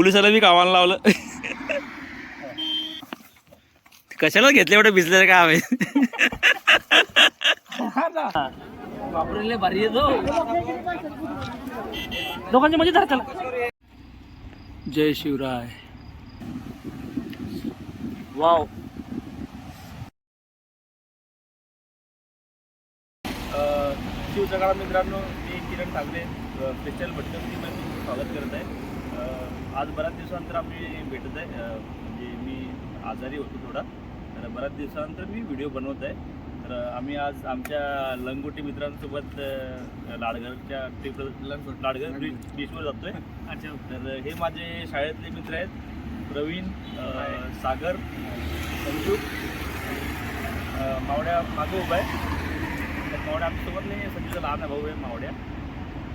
पोलिसाला बी कामाला लावलं. कशाला घेतले एवढं भिजलेलं काय हवे भारी येतो धर त्याला जय शिवराय. वाव. शिवसकाळ मित्रांनो मी किरण ठाकरे मी तुमचं स्वागत करत आहे. आज बऱ्याच दिवसानंतर आम्ही भेटत आहे. म्हणजे मी आजारी होतो थोडा. तर बऱ्याच दिवसानंतर मी व्हिडिओ बनवत आहे. तर आम्ही आज आमच्या लंगोटी मित्रांसोबत लाडघरच्या ट्रिप लाडघर बीच बीचवर जातो आहे अच्छा. तर हे माझे शाळेतले मित्र आहेत. प्रवीण सागर संजू मावड्या मागं उभा आहे. तर मावड्या आमच्यासोबत नाही संजूचा लहान भाऊ आहे मावड्या.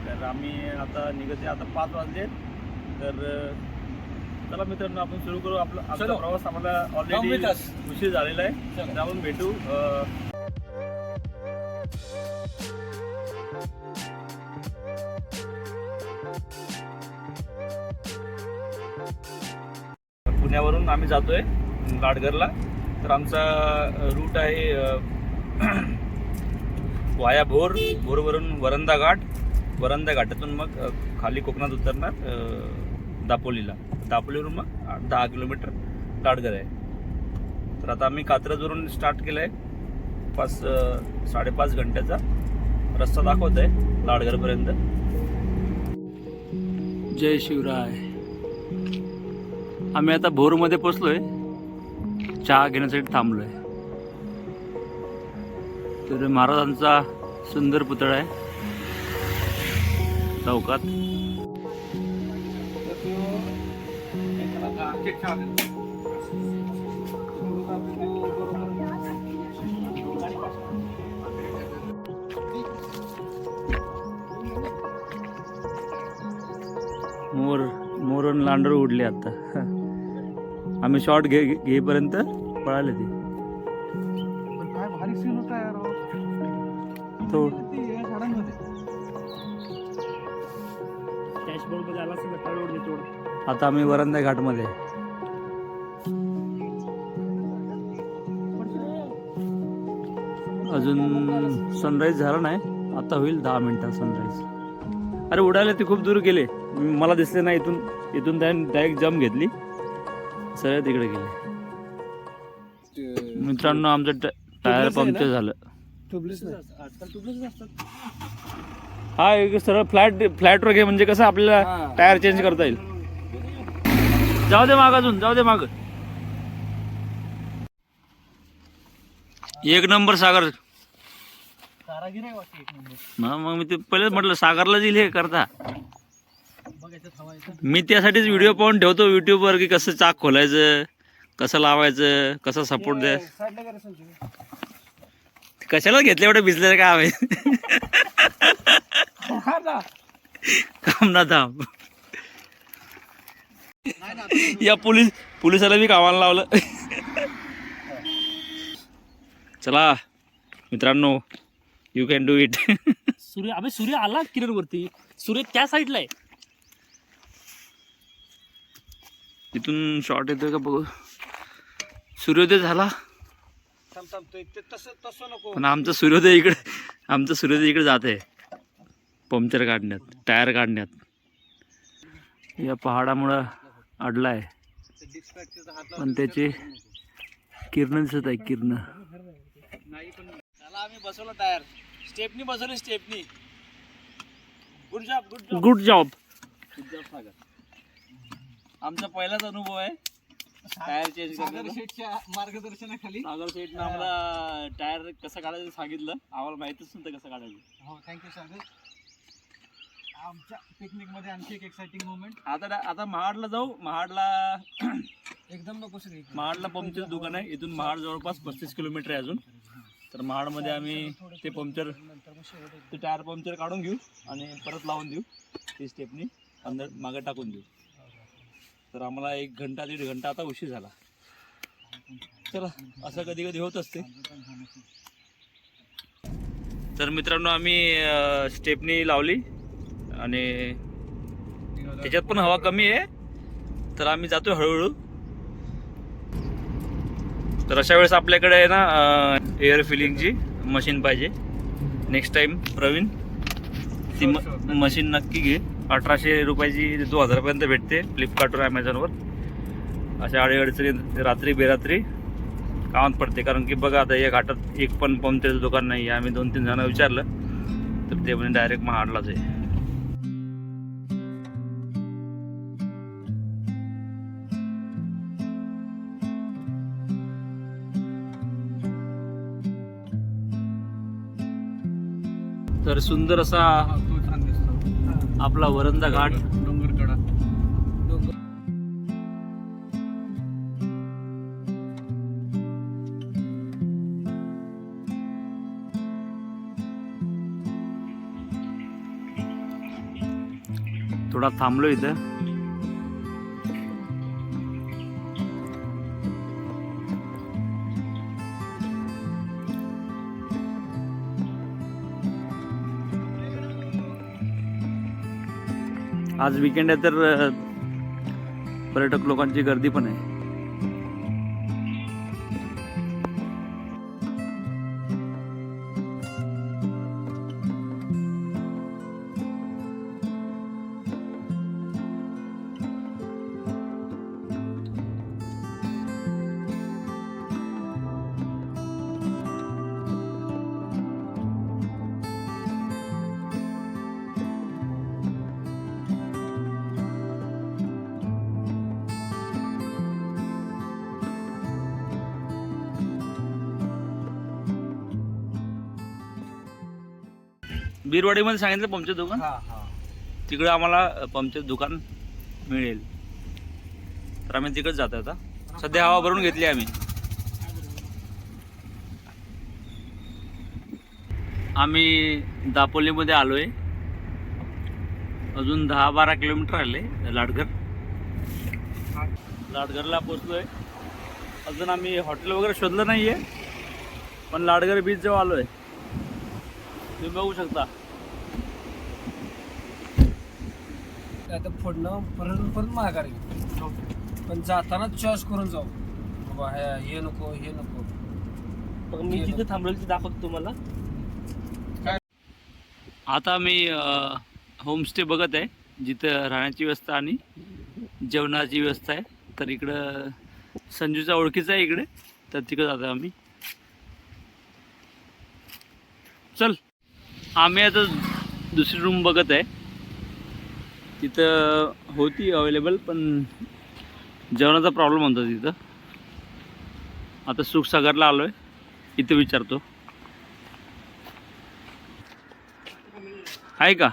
तर आम्ही आता निघते आता पाच वाजले तर चला मित्रांनो आपण सुरू करू. आपला आमचा प्रवास आम्हाला ऑलरेडी उशीर झालेला आहे. आपण भेटू पुण्यावरून आम्ही जातोय लाडघरला तर आमचा रूट आहे वाया भोर भोरवरून वरंदा घाट. वरंदा घाटातून मग खाली कोकणात उतरणार दापोलीला. दापोलीवरून मग आठ- दहा किलोमीटर लाडघर आहे तर आता आम्ही कात्रजवरून स्टार्ट केलं आहे पाच साडेपाच घंट्याचा रस्ता दाखवत आहे लाडघरपर्यंत जय शिवराय. आम्ही आता भोरमध्ये पोचलोय. चहा घेण्यासाठी थांबलो आहे तर महाराजांचा सुंदर पुतळा आहे. चौकात. मोर मोर आणि लांडर उडले आता. आम्ही शॉर्ट घे घेईपर्यंत पळाले ते. काय भारी सीन होता यार हो. तो डॅशबोर्डमध्ये आला असेल आता आम्ही वरंदा घाटमध्ये. अजून सनराईज झाला नाही. आता होईल दहा मिनिटात सनराईज अरे उडाले ते खूप दूर गेले. मला दिसले नाही इथून. इथून त्याने डायरेक्ट जम घेतली. सरळ तिकडे गेले. मित्रांनो आमचं ट- टायर पंक्चर झालं. ट्यूबलेस नाही. आजकाल ट्यूबलेस असतात हा एक सरळ फ्लॅट फ्लॅटवर घे. म्हणजे कसं आपल्याला टायर चेंज करता येईल. जाऊ दे माग अजून जाऊ दे माग. एक नंबर सागर. मग मी ते पहिलेच म्हटलं सागरला दिली हे करता. मी त्यासाठीच व्हिडिओ पाहून ठेवतो युट्यूबवर की कसं चाक खोलायचं कसं लावायचं कसं सपोर्ट द्या साईडला करा संजू. कशाला घेतलं एवढं भिजलेलं काय हवे काम ना थांब. या पोलीस पोलिसाला बी कामाला लावलं. चला मित्रांनो यू कॅन डू इट सूर्य अबे सूर्य आला किरण वरती सूर्य त्या साईडला आहे. इथून शॉर्ट येतोय का बघू? सूर्योदय झाला. थांब थांब ते ते तसं तसं नको. पण आमचं सूर्योदय इकडे आमचं सूर्योदय इकडे जात आहे. पंक्चर काढण्यात टायर काढण्यात. या पहाडामुळं अडलाय. पण त्याचे किरण दिसत आहे किरण. त्याला आम्ही बसवलं टायर स्टेपनी बसवली stepney. Good job good job good job good job Sagar. आमचा पहिलाच अनुभव आहे. टायर चेंज सागर करण्याचा. शेठच्या मार्गदर्शनाखाली. सागर शेठनं आम्हाला टायर कसं काढायचं सांगितलं. आम्हाला माहितच नव्हतं कसं काढायचं. हो थँक्यू सागर. आमच्या पिकनिकमध्ये आणखी एक एक्साइटिंग मोमेंट आता आता महाडला जाऊ. महाडला एकदम नको महाडला पंक्चर दुकान आहे. इथून महाड जवळपास पस्तीस किलोमीटर आहे अजून. तर महाडमध्ये आम्ही ते पंक्चर ते टायर पंक्चर काढून घेऊ आणि परत लावून देऊ. ती स्टेपनी अंदर मागे टाकून देऊ. तर आम्हाला एक घंटा दीड घंटा आता उशीर झाला. चला असं कधी कधी होत असते. तर मित्रांनो आम्ही स्टेपनी लावली. आणि त्याच्यात पण हवा कमी आहे. तर आम्ही जातो हळूहळू. तर अशा वेळेस आपल्याकडे आहे ना एअर फिलिंगची मशीन पाहिजे. नेक्स्ट टाईम प्रवीण ती म मशीन नक्की घे. अठराशे रुपयाची दोन हजारापर्यंत भेटते फ्लिपकार्टवर ॲमेझॉनवर अशा अडीअडचणी रात्री बेरात्री कामात पडते. कारण की बघा आता या घाटात एक पण पंपतेचं दुकान नाही आहे आम्ही दोन तीन जणांना विचारलं तर ते म्हणजे डायरेक्ट महाडलाच आहे. तर सुंदर असा तो छान दिसतो आपला वरंदा घाट. थोडा थांबलो इथं. आज विकेंड आहे तर पर्यटक लोकांची गर्दी पण आहे. बीरवाडीमध्ये सांगितलं पंक्चर दुकान? हा हा. तिकडे आम्हाला पंक्चर दुकान मिळेल. तर आम्ही तिकडे जातो आता. सध्या हवा भरून घेतली आम्ही. आम्ही दापोलीमध्ये आलोय. अजून दहा बारा किलोमीटर आले लाडघर. लाडघरला पोचलोय. अजून आम्ही हॉटेल वगैरे शोधलं नाहीये. पण लाडघर बीच जवळ आलोय. तुम्ही बघू शकता. आता पुढनं परत परत माघार घेऊ. पण जाताना चॉईस करून जाऊ. बाबा हे- हे नको हे नको. मी जिथे थांबलेलं ते दाखवतो तुम्हाला. आता मी होमस्टे बघत आहे. जिथं राहण्याची व्यवस्था आणि जेवणाची व्यवस्था आहे. तर इकडं संजूचा ओळखीचा आहे इकडे. तर तिकडं जातो आम्ही. चल. आम्ही आता दुसरी रूम बघत आहे. तिथं होती अवेलेबल पण जेवणाचा प्रॉब्लेम होता तिथं. आता सुखसागरला आलो आहे इथं विचारतो. आहे का?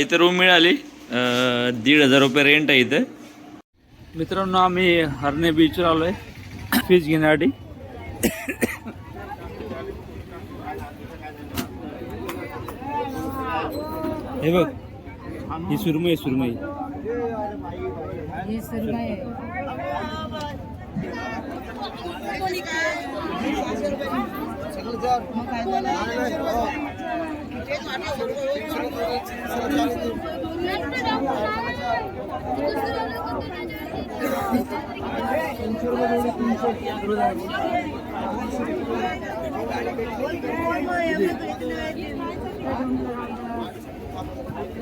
इथं रूम मिळाली. दीड हजार रुपये रेंट आहे इथं. मित्रांनो आम्ही हरणे बीचवर आलो आहे फीज घेण्यासाठी. हे बघ. ही सुरमई सुरमई. ये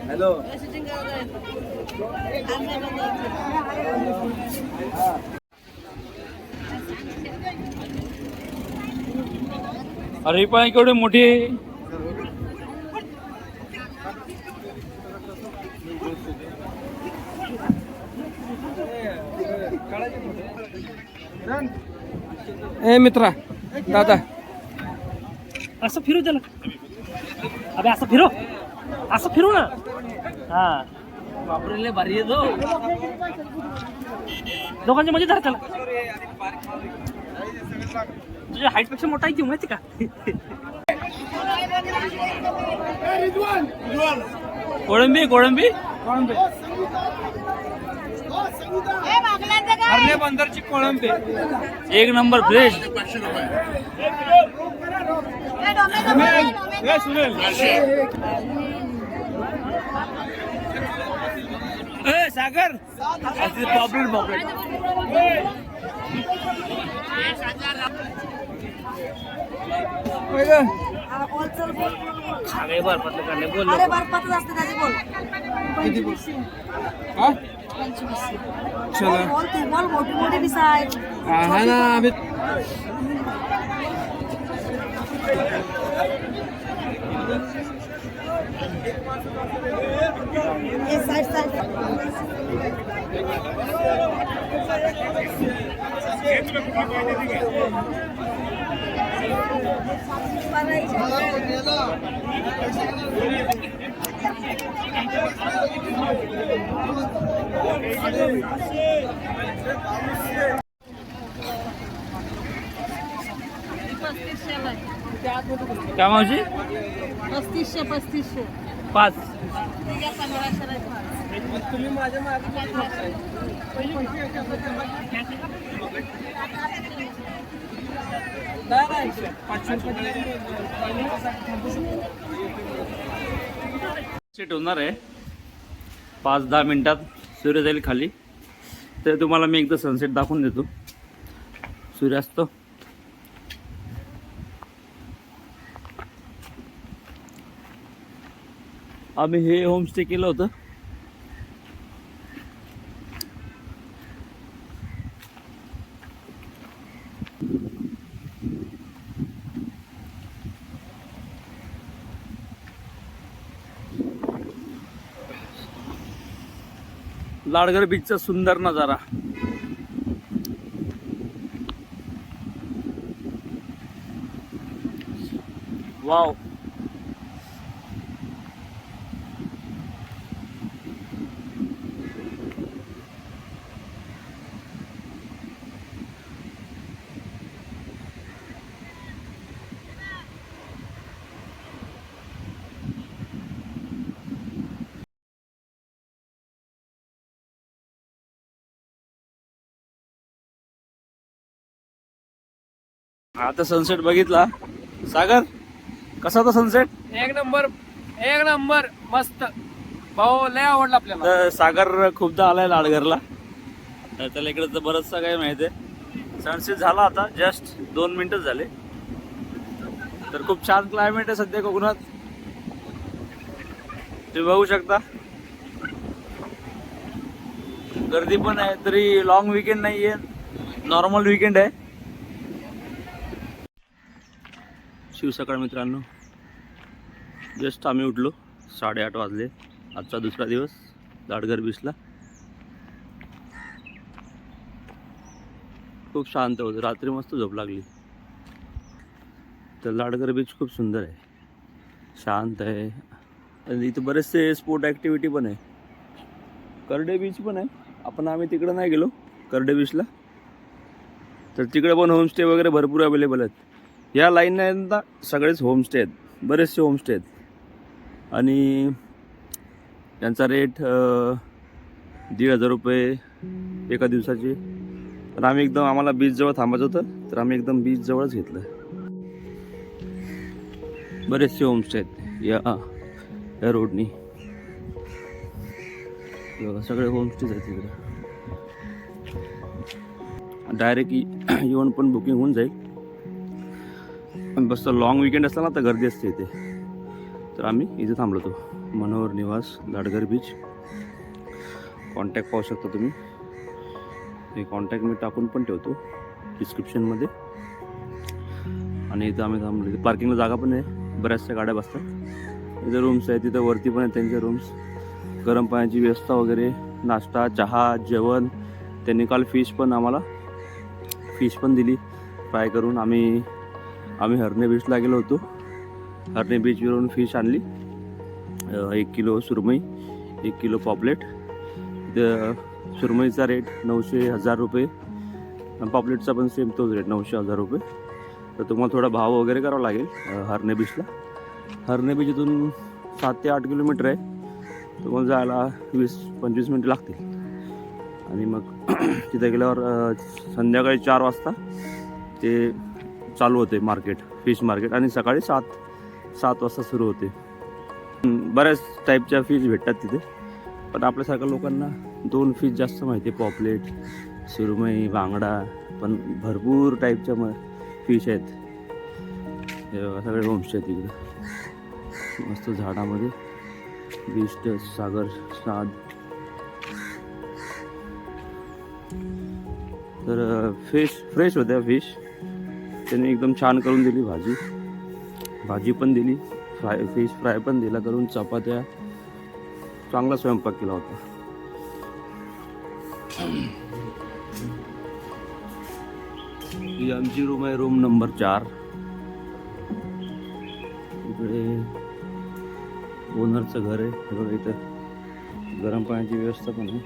हॅलो अरे पण केवढी मोठी. ए मित्रा. दादा. असं फिरू त्याला. अबे असं फिरो. असं फिरू ना. हा. बापरे भारी येतो दोघांच्या मध्ये धर त्याला. तुझ्या हाईटपेक्षा मोठा आहे ती माहिती का? कोळंबी कोळंबी हरणे बंदरची कोळंबी. एक नंबर फ्रेश. सागर. पॉपलेट पॉपलेट बोल चल. मोठी मोठी दिसा आहे हा ना आम्ही काय मावशी? पस्तीसशे पस्तीसशे. पाच. तुम्ही माझ्या सेट होणार आहे. पाच दहा मिनिटात. सूर्य जाईल खाली. तर तुम्हाला मी एकदा सनसेट दाखवून देतो. सूर्यास्त. आम्ही हे होमस्टे केलं होतं. लाडगर बीचचा सुंदर नजारा. वाव आता सनसेट बघितला. सागर कसा होता सनसेट एक नंबर एक नंबर मस्त. भाऊ लय आवडला आपल्याला. तर सागर खूपदा आलाय लाडघरला. तर त्याला इकडे बरंचसं काही माहिती आहे. सनसेट झाला आता जस्ट दोन मिनिटच झाले. तर खूप छान क्लायमेट आहे सध्या कोकणात. तुम्ही बघू शकता. गर्दी पण आहे तरी लॉंग विकेंड नाही आहे नॉर्मल विकेंड आहे. शिवसकाळ मित्रांनो. जस्ट आम्ही उठलो साडेआठ वाजले. आजचा दुसरा दिवस लाडघर बीचला खूप शांत होतं रात्री मस्त झोप लागली. तर लाडगर बीच खूप सुंदर आहे. शांत आहे. आणि इथं बरेचसे स्पोर्ट ॲक्टिव्हिटी पण आहे. करडे बीच पण आहे. आपण आम्ही तिकडं नाही गेलो करडे बीचला तर तिकडे पण होमस्टे वगैरे भरपूर अवेलेबल आहेत. या लाईनने ना सगळेच होमस्टे आहेत. बरेचसे होमस्टे आहेत. आणि त्यांचा रेट दीड हजार रुपये एका दिवसाचे. तर आम्ही एकदम आम्हाला बीचजवळ थांबायचं होतं तर आम्ही एकदम बीचजवळच घेतलं. बरेचसे होमस्टे आहेत. या या रोडनी बघा, सगळे होमस्टेज आहेत तिकडे डायरेक्ट येऊन पण बुकिंग होऊन जाईल. पण बस लॉंग विकेंड असला ना तर गर्दी असते इथे. तर आम्ही इथे थांबलो होतो मनोहर निवास दाडगर बीच कॉन्टॅक्ट पाहू शकता तुम्ही. हे कॉन्टॅक्ट मी टाकून पण ठेवतो डिस्क्रिप्शनमध्ये आणि इथं आम्ही थांबलो. इथे पार्किंगला जागा पण आहे. बऱ्याचशा गाड्या बसतात. इथं रूम्स आहेत. तिथं वरती पण आहेत त्यांच्या रूम्स गरम पाण्याची व्यवस्था वगैरे नाश्ता चहा जेवण. त्यांनी काल फिश पण आम्हाला. फिश पण दिली. फ्राय करून आम्ही आम्ही हरणे बीचला गेलो होतो. हरणे बीचवरून फिश आणली. एक किलो सुरमई एक किलो पॉपलेट. द सुरमईचा रेट नऊशे हजार रुपये. आणि पॉपलेटचा पण सेम तोच रेट नऊशे हजार रुपये. तर तुम्हाला थोडा भाव वगैरे करावा लागेल हरणे बीचला हरणे बीच इथून सात ते आठ किलोमीटर आहे. तुम्हाला जायला वीस पंचवीस मिनटं लागतील. आणि मग तिथे गेल्यावर संध्याकाळी चार वाजता ते चालू होते मार्केट फिश मार्केट आणि सकाळी सात सात वाजता सुरू होते. बऱ्याच टाईपच्या फिश भेटतात तिथे. पण आपल्यासारख्या लोकांना दोन फिश जास्त माहिती आहे पॉपलेट सुरमई बांगडा पण भरपूर टाईपच्या म फिश आहेत. सगळे होमस्टे आहेत तिकडे मस्त झाडामध्ये. बिस्ट सागर साद. तर फिश फ्रेश होत्या फिश त्याने एकदम छान करून दिली भाजी. भाजी पण दिली. फ्राय फिश फ्राय पण दिला करून. चपात्या. चांगला स्वयंपाक केला होता. ही आमची रूम आहे रूम नंबर चार. इकडे ओनरचं घर आहे. हे बघा इथं गरम पाण्याची व्यवस्था पण आहे.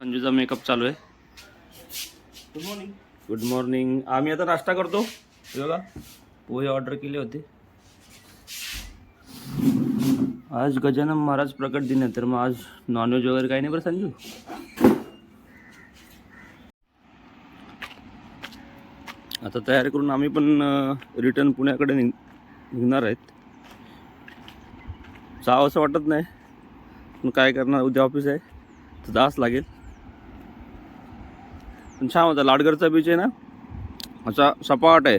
संजूचा मेकअप चालू आहे. गुड मॉर्निंग गुड मॉर्निंग आम्ही आता नाश्ता करतो. बघा पोहे ऑर्डर केले होते. आज गजानन महाराज प्रकट दिन आहे तर मग आज नॉनव्हेज वगैरे काही नाही बरं संजू? आता तयारी करून आम्ही पण रिटर्न पुण्याकडे निघ निघणार आहेत. जावं असं वाटत नाही. पण काय करणार उद्या ऑफिस आहे. तर जावंच लागेल. पण छान होता. लाडगरचा बीच आहे ना? असा सपाट आहे.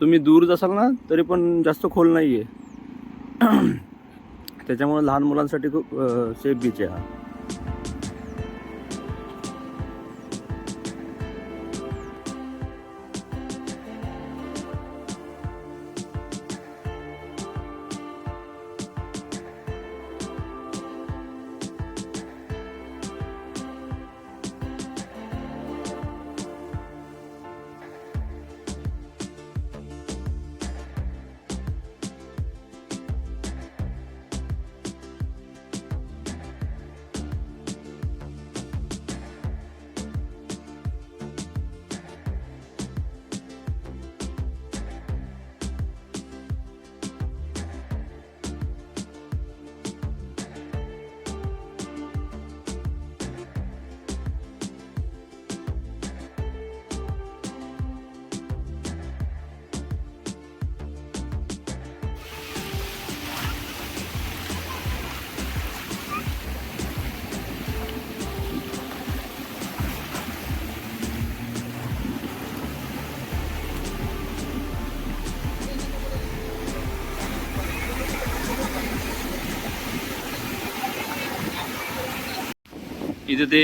तुम्ही दूर जासाल ना तरी पण जास्त खोल नाही आहे त्याच्यामुळे लहान मुलांसाठी खूप सेफ बीच आहे हा. इथे ते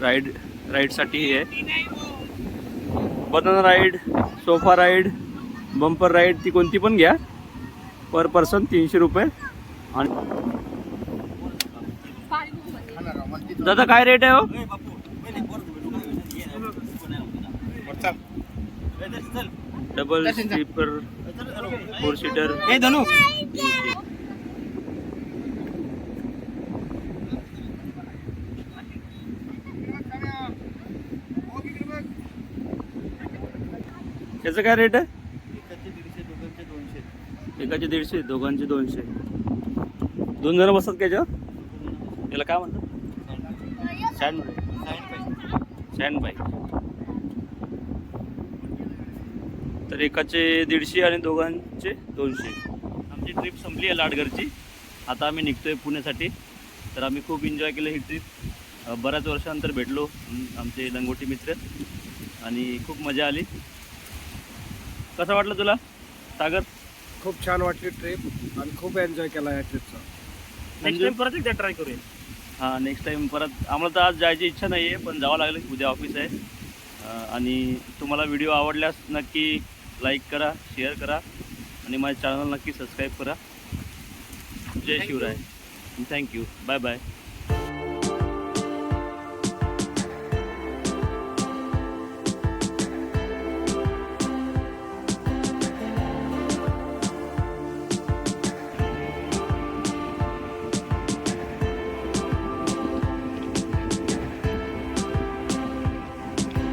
राईड राईडसाठी हे आहे. Banana ride sofa ride bumper ride ती कोणती पण घ्या. पर पर्सन तीनशे रुपये. आणि दादा काय रेट आहे हो? डबल स्लीपर फोर सीटर धनु. याचं काय रेट आहे? एकाचे दीडशे दोघांचे दोनशे. एकाचे दीडशे दोघांचे दोनशे. दोन जण बसतात का याच्यावर? याला काय म्हणतात? तर एकाचे दीडशे आणि दोघांचे दोनशे. आमची ट्रिप संपली आहे लाडघरची आता आम्ही निघतोय पुण्यासाठी. तर आम्ही खूप एन्जॉय केलं ही ट्रिप बऱ्याच वर्षानंतर भेटलो अं, आमचे लंगोटी मित्र. आणि खूप मजा आली. कसं वाटलं तुला? सागर? खूप छान वाटली ट्रिप आणि खूप एन्जॉय केला या ट्रिपचा नेक्स्ट टाइम परत एकदा ट्राय करूया. हां नेक्स्ट टाइम परत. आम्हाला तर आज जायची इच्छा नाही आहे पण जावं लागलं. उद्या ऑफिस आहे. आणि तुम्हाला व्हिडिओ आवडल्यास नक्की लाईक करा शेअर करा आणि माझ्या चॅनल नक्की सबस्क्राईब करा. जय Shivrai. Thank you bye bye